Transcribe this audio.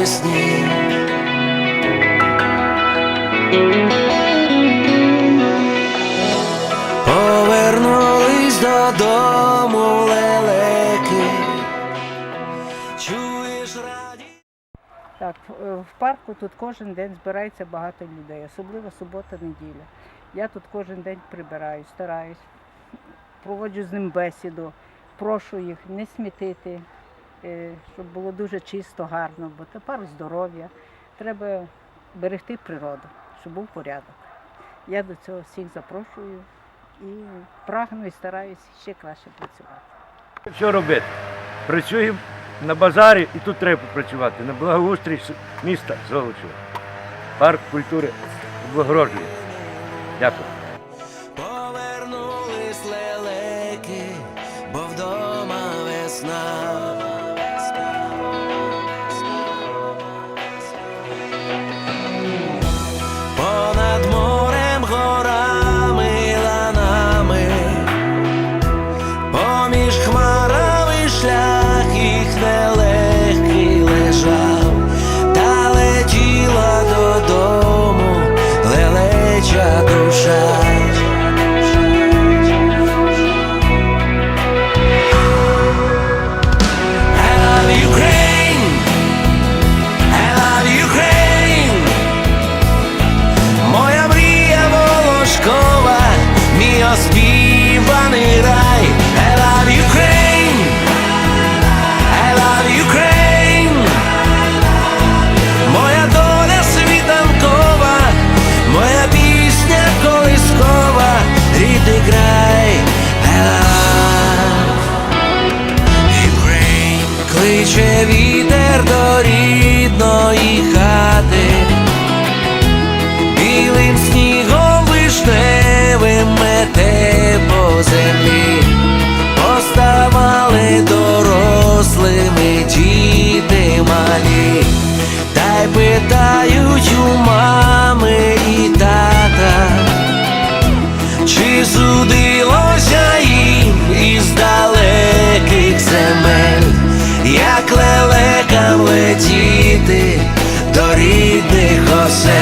не. Повернулись додому лелеки. Чуєш раді. Так, е, в парку тут кожен день збирається багато людей, особливо субота, неділя. Я тут кожен день прибираю, стараюсь, проводжу з ним бесіду, прошу їх не смітити, щоб було дуже чисто, гарно, бо тепер здоров'я. Треба берегти природу, щоб був порядок. Я до цього всіх запрошую і прагну і стараюсь ще краще працювати. Що робити? Працюємо на базарі і тут треба працювати. На благоустрій міста Золочева. Парк культури облагороджує. Дякую. sunshine. Як лелека летіти до рідних осель?